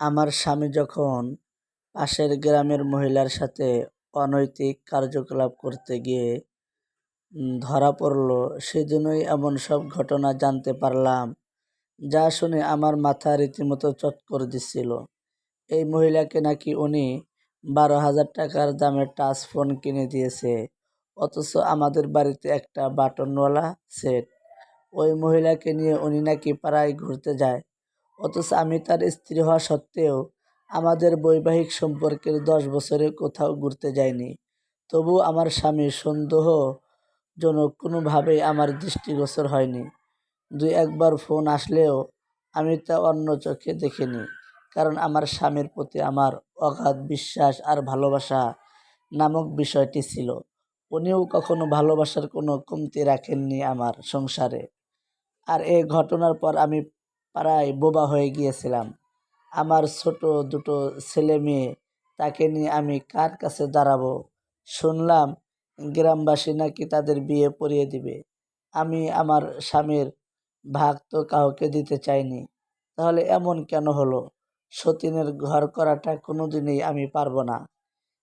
আমার স্বামী যখন পাশের গ্রামের মহিলার সাথে অনৈতিক কার্যকলাপ করতে গিয়ে ধরা পড়ল, সেদিনই এমন সব ঘটনা জানতে পারলাম, যা শুনে আমার মাথা রীতিমতো চটকর দিচ্ছিল। এই মহিলাকে নাকি উনি বারো হাজার টাকার দামের টাচ ফোন কিনে দিয়েছে, অথচ আমাদের বাড়িতে একটা বাটনওয়ালা সেট। ওই মহিলাকে নিয়ে উনি নাকি পাড়ায় ঘুরতে যায় অথচ আমি তার স্ত্রী হওয়া সত্ত্বেও আমাদের বৈবাহিক সম্পর্কের দশ বছরে কোথাও ঘুরতে যাইনি। তবু আমার স্বামী সন্দেহজনক কোনোভাবেই আমার দৃষ্টিগোচর হয়নি। দুই একবার ফোন আসলেও আমি তা অন্য চোখে দেখিনি, কারণ আমার স্বামীর প্রতি আমার অগাধ বিশ্বাস আর ভালোবাসা নামক বিষয়টি ছিল। উনিও কখনো ভালোবাসার কোনো কমতি রাখেননি আমার সংসারে। আর এই ঘটনার পর আমি প্রায় বোবা হয়ে গিয়েছিলাম। আমার ছোট দুটো ছেলে মেয়ে, তাকে নিয়ে আমি কার কাছে দাঁড়াবো? শুনলাম গ্রামবাসী নাকি তাদের বিয়ে পড়িয়ে দিবে। আমি আমার স্বামীর ভাগ তো কাউকে দিতে চাইনি। তাহলে এমন কেন হলো? সতীনের ঘর করাটা কোনোদিনই আমি পারব না।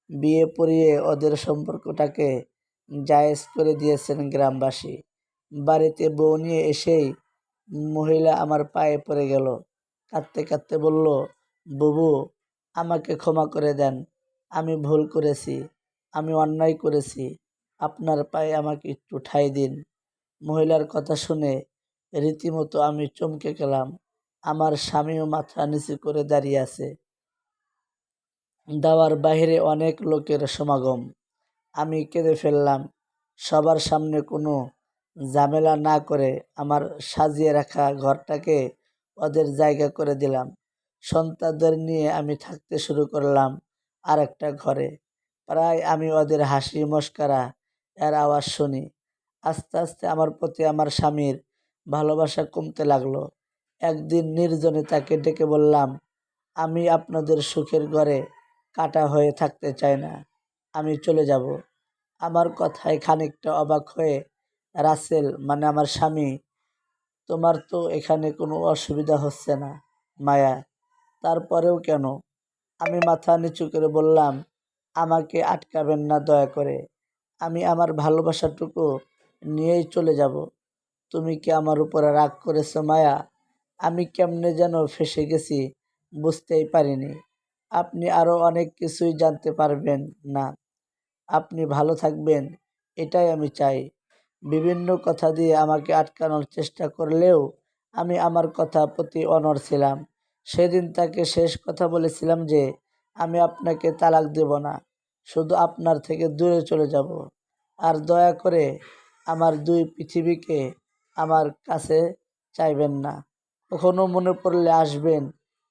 বিয়ে পড়িয়ে ওদের সম্পর্কটাকে জায়েজ করে দিয়েছেন গ্রামবাসী। বাড়িতে বউ নিয়ে এসেই মহিলা আমার পায়ে পড়ে গেল। কাঁদতে কাঁদতে বলল, বুবু, আমাকে ক্ষমা করে দেন। আমি ভুল করেছি। আমি অন্যায় করেছি। আপনার পায়ে আমাকে একটু ঠাই দিন। মহিলার কথা শুনে রীতিমতো আমি চমকে গেলাম। আমার স্বামীও মাথা নিচু করে দাঁড়িয়ে আছে। দাওয়ার বাইরে অনেক লোকের সমাগম। আমি কেঁদে ফেললাম। সবার সামনে কোনো ঝামেলা না করে আমার সাজিয়ে রাখা ঘরটাকে ওদের জায়গা করে দিলাম। সন্তানদের নিয়ে আমি থাকতে শুরু করলাম আর একটা ঘরে। প্রায় আমি ওদের হাসি মস্কারা এর আওয়াজ শুনি। আস্তে আস্তে আমার প্রতি আমার স্বামীর ভালোবাসা কমতে লাগল। একদিন নির্জনে তাকে ডেকে বললাম, আমি আপনাদের সুখের ঘরে কাটা হয়ে থাকতে চাই না, আমি চলে যাব। আমার কথায় খানিকটা অবাক হয়ে রাসেল মানে আমার স্বামী, তোমার তো এখানে কোনো অসুবিধা হচ্ছে না, মায়া। তারপরেও কেন? আমি মাথা নিচু করে বললাম, আমাকে আটকাবেন না দয়া করে। আমি আমার ভালোবাসাটুকু নিয়েই চলে যাব। তুমি কি আমার উপরে রাগ করেছ, মায়া? আমি কেমনে যেন ফেসে গেছি, বুঝতেই পারিনি। আপনি আরও অনেক কিছুই জানতে পারবেন না। আপনি ভালো থাকবেন, এটাই আমি চাই। বিভিন্ন কথা দিয়ে আমাকে আটকানোর চেষ্টা করলেও আমি আমার কথা প্রতি অনড় ছিলাম। সেদিন তাকে শেষ কথা বলেছিলাম যে, আমি আপনাকে তালাক দেব না, শুধু আপনার থেকে দূরে চলে যাব। আর দয়া করে আমার দুই পৃথিবীকে আমার কাছে চাইবেন না। কখনো মনে পড়লে আসবেন,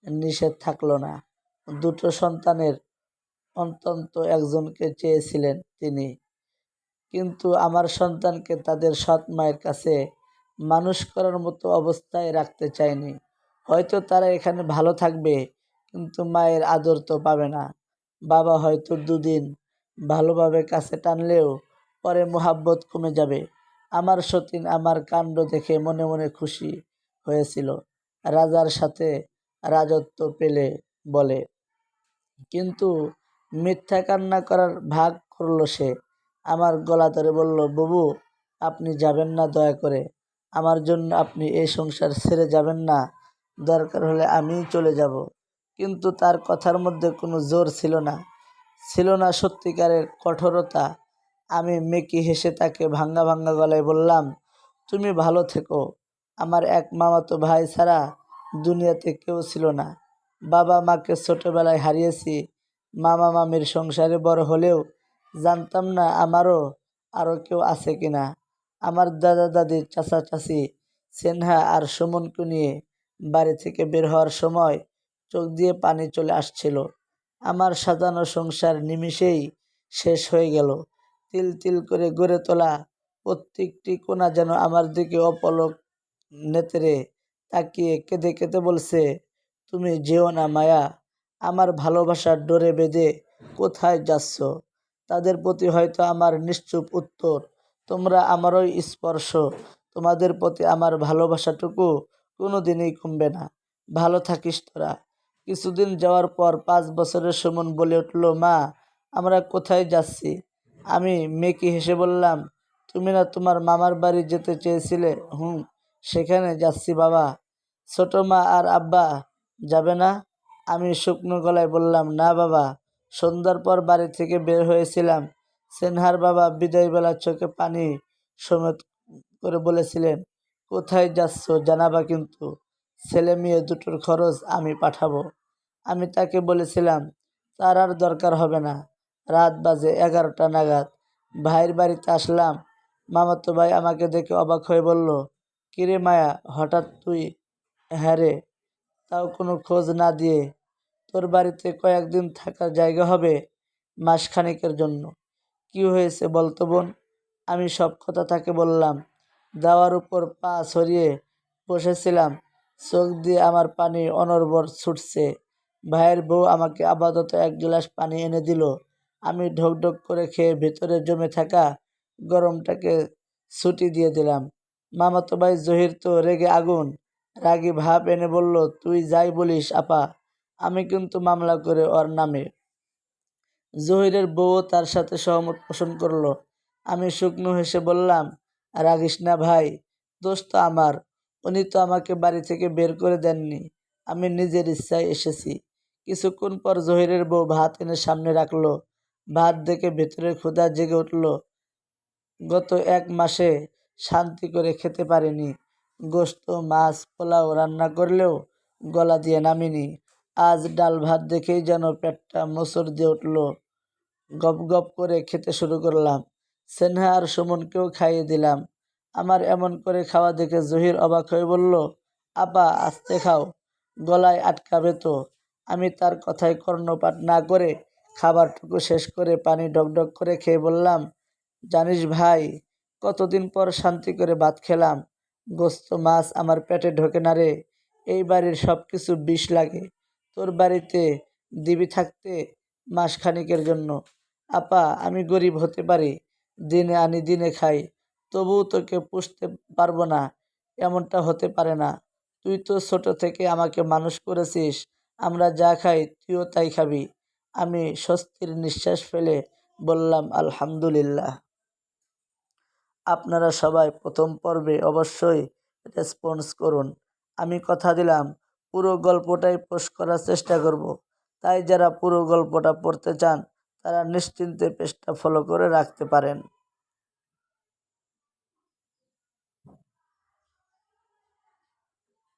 নিষেধ থাকল না। দুটো সন্তানের অন্তত একজনকে চেয়েছিলেন তিনি। কিন্তু আমার সন্তানকে তাদের সৎ মায়ের কাছে মানুষ করার মতো অবস্থায় রাখতে চায়নি। হয়তো তারা এখানে ভালো থাকবে, কিন্তু মায়ের আদর তো পাবে না। বাবা হয়তো দুদিন ভালোভাবে কাছে টানলেও পরে মোহাব্বত কমে যাবে। আমার সতীন আমার কাণ্ড দেখে মনে মনে খুশি হয়েছিল। রাজার সাথে রাজত্ব পেলে বলে। কিন্তু মিথ্যা কান্না করার ভাগ করল সে। আমার গলা ধরে বলল, বুবু, আপনি যাবেন না দয়া করে। আমার জন্য আপনি এই সংসার ছেড়ে যাবেন না। দরকার হলে আমিই চলে যাব। কিন্তু তার কথার মধ্যে কোনো জোর ছিল না। ছিল না সত্যিকারের কঠোরতা। আমি মেকি হেসে তাকে ভাঙ্গা ভাঙ্গা গলায় বললাম, তুমি ভালো থেকো। আমার এক মামাতো ভাই ছাড়া দুনিয়াতে কেউ ছিল না। বাবা মাকে ছোটোবেলায় হারিয়েছি। মামা মামির সংসারে বড় হলেও জানতাম না আমারও আরও কেউ আছে কিনা। আমার দাদা, দাদির চাচা, চাচি, সেনহা আর সুমনকে নিয়ে বাড়ি থেকে বের হওয়ার সময় চোখ দিয়ে পানি চলে আসছিল। আমার সাজানো সংসার নিমিষেই শেষ হয়ে গেল। তিল তিল করে গড়ে তোলা প্রত্যেকটি কোণা যেন আমার দিকে অপলক নেতরে তাকিয়ে কেঁদে কেঁদে বলছে, তুমি যেও না মায়া, আমার ভালোবাসার ডোরে বেঁধে কোথায় যাচ্ছ? তাদের প্রতি হয়তো আমার নিশ্চুপ উত্তর। তোমরা আমারই স্পর্শ। তোমাদের প্রতি আমার ভালোবাসাটুকু কোনো দিনই কমবে না। ভালো থাকিস তোরা। কিছুদিন যাওয়ার পর পাঁচ বছরের সুমন বলে উঠল, মা, আমরা কোথায় যাচ্ছি? আমি মেকি হেসে বললাম, তুমি না তোমার মামার বাড়ি যেতে চেয়েছিলে? হুম, সেখানে যাচ্ছি বাবা। ছোট মা আর আব্বা যাবে না? আমি শুকনো গলায় বললাম, না বাবা। সন্ধ্যার পর বাড়ি থেকে বের হয়েছিলাম। সেনহার বাবা বিদায়বেলা চোখে পানি সমেত করে বলেছিলেন, কোথায় যাচ্ছ জানাবা কিন্তু, ছেলে মেয়ে দুটোর খরচ আমি পাঠাবো। আমি তাকে বলেছিলাম, তার আর দরকার হবে না, রাত বাজে এগারোটা নাগাদ। ভাইয়ের বাড়িতে আসলাম। মামাতো ভাই আমাকে দেখে অবাক হয়ে বলল, কিরে মায়া, হঠাৎ তুই হ্যাঁ রে, তাও কোনো খোঁজ না দিয়ে তোর বাড়িতে কয়েকদিন থাকার জায়গা হবে মাসখানেকের জন্য। কি হয়েছে বলতো বোন? আমি সব কথা তাকে বললাম। দাওয়ার উপর পা ছড়িয়ে বসেছিলাম। চোখ দিয়ে আমার পানি অনর্বর ছুটছে। ভাইয়ের বউ আমাকে আপাতত এক গ্লাস পানি এনে দিল। আমি ঢোক ঢোক করে খেয়ে ভেতরে জমে থাকা গরমটাকে ছুটি দিয়ে দিলাম। মামাতো ভাই জহির তো রেগে আগুন। রাগী ভাব এনে বলল, তুই যাই বলিস, আপা। আমি কিন্তু মামলা করে ওর নামে। জহিরের বউ তার সাথে সহমত পোষণ করল। আমি শুকনো হেসে বললাম, রাগিস না ভাই, দোষ তো আমার। উনি তো আমাকে বাড়ি থেকে বের করে দেননি। আমি নিজের ইচ্ছায় এসেছি। কিছুক্ষণ পর জহিরের বউ ভাত এনে সামনে রাখল। ভাত দেখে ভেতরে ক্ষুধা জেগে উঠল। গত এক মাসে শান্তি করে খেতে পারিনি। গোস্ত মাছ, পোলাও রান্না করলেও গলা দিয়ে নামিনি। আজ ডাল ভাত দেখেই যেন পেটটা মোচড় দিয়ে উঠল। গপ গপ করে খেতে শুরু করলাম। সেনহা আর সুমনকেও খাইয়ে দিলাম। আমার এমন করে খাওয়া দেখে জহির অবাক হয়ে বলল, আপা, আস্তে খাও। গলায় আটকাবে তো। আমি তার কথায় কর্ণপাত না করে খাবারটুকু শেষ করে পানি ডকডক করে খেয়ে বললাম, জানিস ভাই, কতদিন পর শান্তি করে ভাত খেলাম। গোস্ত, মাছ আমার পেটে ঢোকে না রে। এই বাড়ির সব কিছু বিষ লাগে। তোর বাড়িতে দিবি থাকতে মাসখানিকের জন্য। আপা, আমি গরিব হতে পারি, দিনে আনি, দিনে খাই, তবুও তোকে পুষতে পারব না, এমনটা হতে পারে না। তুই তো ছোট থেকে আমাকে মানুষ করেছিস, আমরা যা খাই তুইও তাই খাবি। আমি স্বস্তির নিঃশ্বাস ফেলে বললাম, আলহামদুলিল্লাহ। আপনারা সবাই প্রথম পর্বে অবশ্যই রেসপন্স করুন। আমি কথা দিলাম পুরো গল্পটাই পোস্ট করার চেষ্টা করব। তাই যারা পুরো গল্পটা পড়তে চান, তারা নিশ্চিন্তে পেজটা ফলো করে রাখতে পারেন।